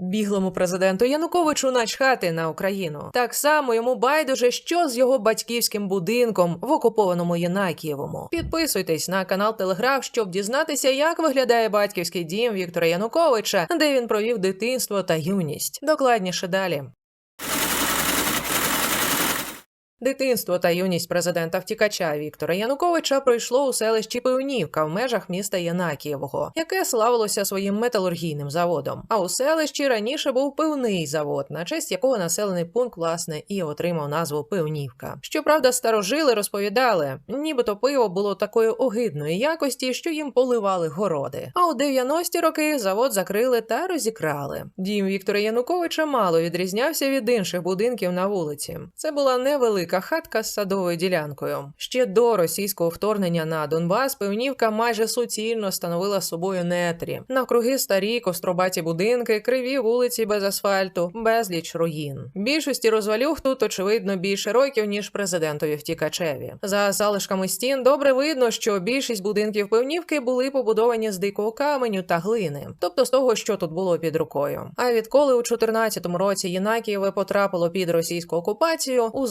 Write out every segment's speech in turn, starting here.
Біглому президенту Януковичу начхати на Україну. Так само йому байдуже, що з його батьківським будинком в окупованому Єнакієвому. Підписуйтесь на канал Телеграф, щоб дізнатися, як виглядає батьківський дім Віктора Януковича, де він провів дитинство та юність. Докладніше далі. Дитинство та юність президента втікача Віктора Януковича пройшло у селищі Пивнівка в межах міста Янакієвого, яке славилося своїм металургійним заводом. А у селищі раніше був пивний завод, на честь якого населений пункт власне і отримав назву Пивнівка. Щоправда, старожили розповідали, нібито пиво було такої огидної якості, що їм поливали городи. А у 90-ті роки завод закрили та розікрали. Дім Віктора Януковича мало відрізнявся від інших будинків на вулиці. Це була невелика хатка з садовою ділянкою. Ще до російського вторгнення на Донбас пивнівка майже суцільно становила собою нетрі. Навкруги старі костробаті будинки, криві вулиці без асфальту, безліч руїн. Більшості розвалюх тут очевидно більше років ніж президентові втікачеві. За залишками стін добре видно, що більшість будинків пивнівки були побудовані з дикого каменю та глини, тобто з того, що тут було під рукою. А відколи у 14-му році Єнакієве потрапило під російську окупацію, у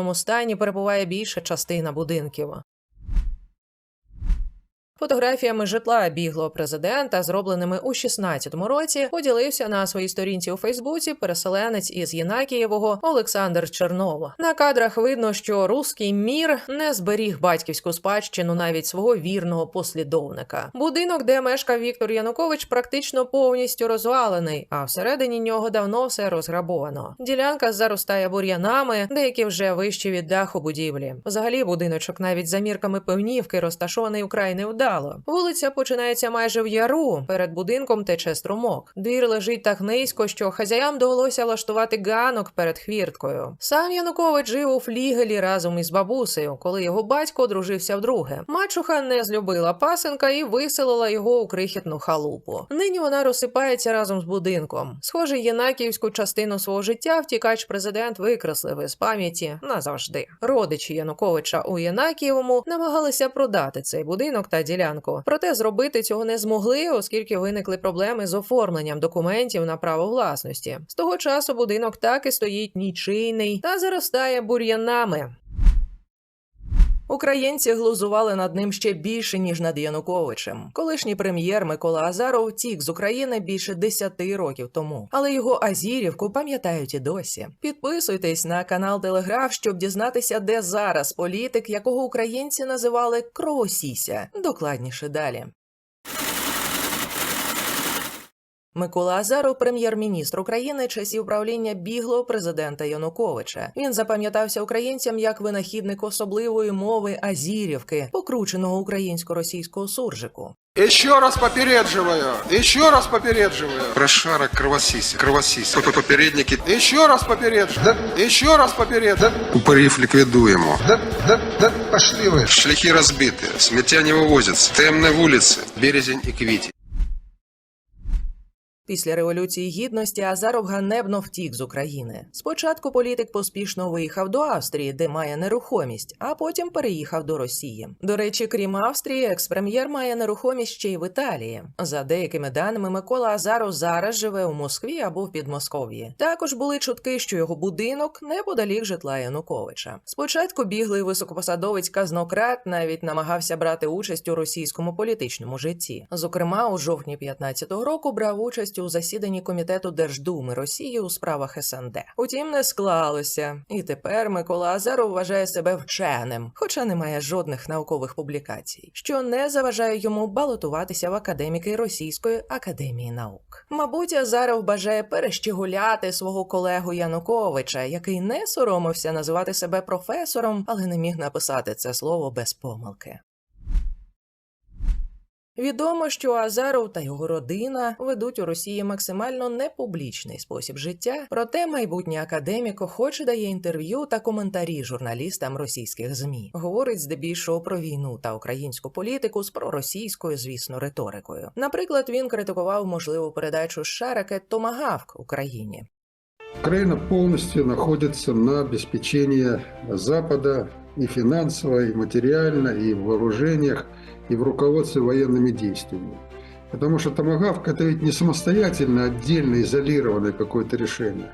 занедбаному стані перебуває більша частина будинків. Фотографіями житла біглого президента, зробленими у 16-му році, поділився на своїй сторінці у Фейсбуці переселенець із Єнакієвого Олександр Чернов. На кадрах видно, що руський мір не зберіг батьківську спадщину навіть свого вірного послідовника. Будинок, де мешкав Віктор Янукович, практично повністю розвалений, а всередині нього давно все розграбовано. Ділянка заростає бур'янами, деякі вже вищі від даху будівлі. Взагалі, будиночок навіть за мірками пивнівки розташований украй невдало. Вулиця починається майже в яру. Перед будинком тече струмок. Двір лежить так низько, що хазяям довелося влаштувати ганок перед хвірткою. Сам Янукович жив у флігелі разом із бабусею, коли його батько одружився вдруге. Мачуха не злюбила пасенка і виселила його у крихітну халупу. Нині вона розсипається разом з будинком. Схоже, єнакіївську частину свого життя втікач президент викреслив із пам'яті назавжди. Родичі Януковича у Єнакієвому намагалися продати цей будинок та ділянку. Проте зробити цього не змогли, оскільки виникли проблеми з оформленням документів на право власності. З того часу будинок так і стоїть нічийний та заростає бур'янами. Українці глузували над ним ще більше ніж над Януковичем. Колишній прем'єр Микола Азаров втік з України більше 10 років тому, але його Азірівку пам'ятають і досі. Підписуйтесь на канал Телеграф, щоб дізнатися, де зараз політик, якого українці називали Кровосіся. Докладніше далі. Микола Азаров, прем'єр-міністр України часів правління біглого президента Януковича. Він запам'ятався українцям як винахідник особливої мови Азірівки, покрученого українсько-російського суржику. Еще раз попередживаю. Еще раз попередживаю. Прошарок кровосись, кровосись. П- Попередники Еще раз попередживаю. Еще раз попередживаю. упорів ліквідуємо. Да, да, да, пошли вы. Шляхи розбиті, сміття не вивозяться. Темні вулиці, березень і квіті. Після революції гідності Азаров ганебно втік з України. Спочатку політик поспішно виїхав до Австрії, де має нерухомість, а потім переїхав до Росії. До речі, крім Австрії, експрем'єр має нерухомість ще й в Італії. За деякими даними, Микола Азаров зараз живе у Москві або в Підмосков'ї. Також були чутки, що його будинок неподалік житла Януковича. Спочатку біглий високопосадовець казнократ навіть намагався брати участь у російському політичному житті. Зокрема, у жовтні 15-го року брав участь у засіданні комітету Держдуми Росії у справах СНД. Утім, не склалося, і тепер Микола Азаров вважає себе вченим, хоча не має жодних наукових публікацій, що не заважає йому балотуватися в академіки Російської академії наук. Мабуть, Азаров бажає перещегуляти свого колегу Януковича, який не соромився називати себе професором, але не міг написати це слово без помилки. Відомо, що Азаров та його родина ведуть у Росії максимально непублічний спосіб життя. Проте майбутній академік охоче дає інтерв'ю та коментарі журналістам російських змі. Говорить здебільшого про війну та українську політику з проросійською, звісно, риторикою. Наприклад, він критикував можливу передачу США Томагавк Україні. Украина полностью находится на обеспечении Запада и финансово, и материально, и в вооружениях, и в руководстве военными действиями. Потому что томагавк это ведь не самостоятельно, отдельно изолированное какое-то решение.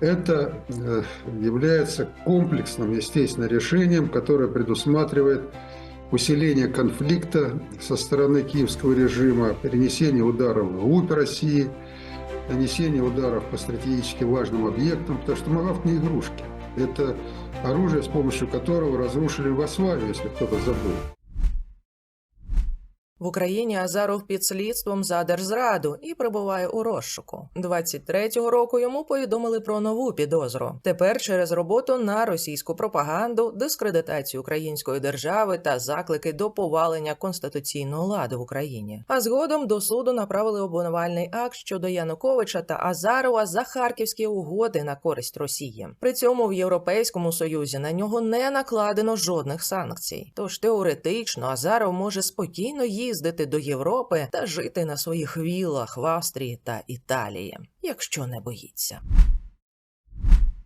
Это э, является комплексным, естественно, решением, которое предусматривает усиление конфликта со стороны киевского режима, перенесение ударов вглубь России, нанесение ударов по стратегически важным объектам, потому что томагавк не игрушки. Это оружие, с помощью которого разрушили Югославию, если кто-то забыл. В Україні Азаров під слідством за держзраду і перебуває у розшуку. 23-го року йому повідомили про нову підозру. Тепер через роботу на російську пропаганду, дискредитацію української держави та заклики до повалення конституційного ладу в Україні. А згодом до суду направили обвинувальний акт щодо Януковича та Азарова за харківські угоди на користь Росії. При цьому в Європейському Союзі на нього не накладено жодних санкцій. Тож теоретично Азаров може спокійно їздити до Європи та жити на своїх вілах в Австрії та Італії, якщо не боїться.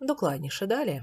Докладніше далі.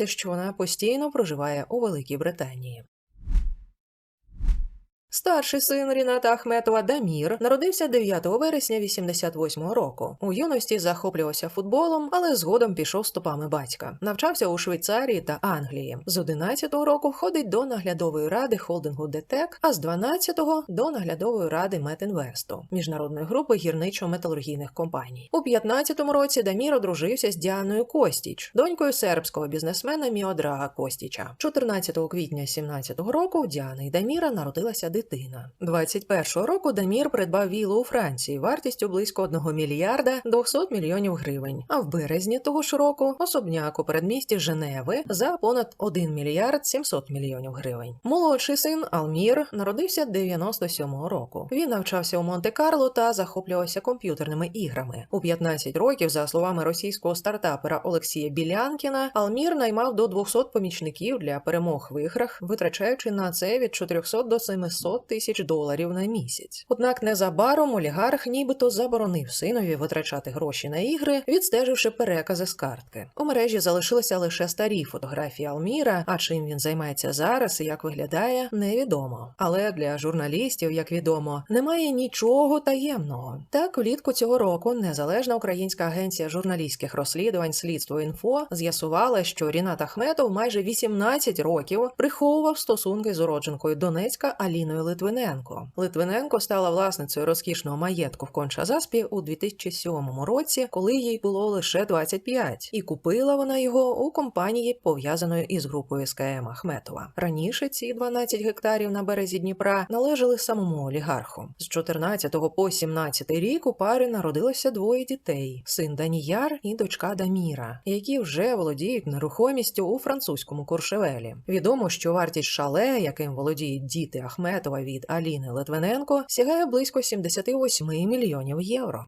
що вона постійно проживає у Великій Британії. Старший син Ріната Ахметова Дамір народився 9 вересня 88-го року. У юності захоплювався футболом, але згодом пішов стопами батька. Навчався у Швейцарії та Англії. З 11-го року входить до наглядової ради холдингу ДТЕК, а з 12-го – до наглядової ради Метінвесту міжнародної групи гірничо-металургійних компаній. У 15-му році Дамір одружився з Діаною Костіч, донькою сербського бізнесмена Міодрага Костіча. 14 квітня 17-го року у Діани і Даміра народилася дитина. 21-го року Дамір придбав віллу у Франції вартістю близько 1 мільярда 200 мільйонів гривень. А в березні того ж року особняк у передмісті Женеви за понад 1 мільярд 700 мільйонів гривень. Молодший син Алмір народився 97-го року. Він навчався у Монте-Карло та захоплювався комп'ютерними іграми. У 15 років, за словами російського стартапера Олексія Білянкіна, Алмір наймав до 200 помічників для перемог в іграх, витрачаючи на це від 400 до 700 тисяч доларів на місяць. Однак незабаром олігарх нібито заборонив синові витрачати гроші на ігри, відстеживши перекази з картки. У мережі залишилися лише старі фотографії Алміра. А чим він займається зараз і як виглядає, невідомо. Але для журналістів, як відомо, немає нічого таємного. Так, влітку цього року незалежна українська агенція журналістських розслідувань Слідство інфо з'ясувала, що Рінат Ахметов майже 18 років приховував стосунки з уродженкою Донецька Аліною Литвиненко. Литвиненко стала власницею розкішного маєтку в Конча-Заспі у 2007 році, коли їй було лише 25, і купила вона його у компанії, пов'язаної із групою СКМ Ахметова. Раніше ці 12 гектарів на березі Дніпра належали самому олігарху. З 14 по 17 рік у пари народилося двоє дітей: син Даніяр і дочка Даміра, які вже володіють нерухомістю у французькому Куршевелі. Відомо, що вартість шале, яким володіють діти Ахметова від Аліни Литвиненко, сягає близько 78 мільйонів євро.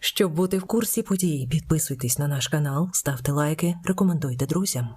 Щоб бути в курсі подій, підписуйтесь на наш канал, ставте лайки, рекомендуйте друзям.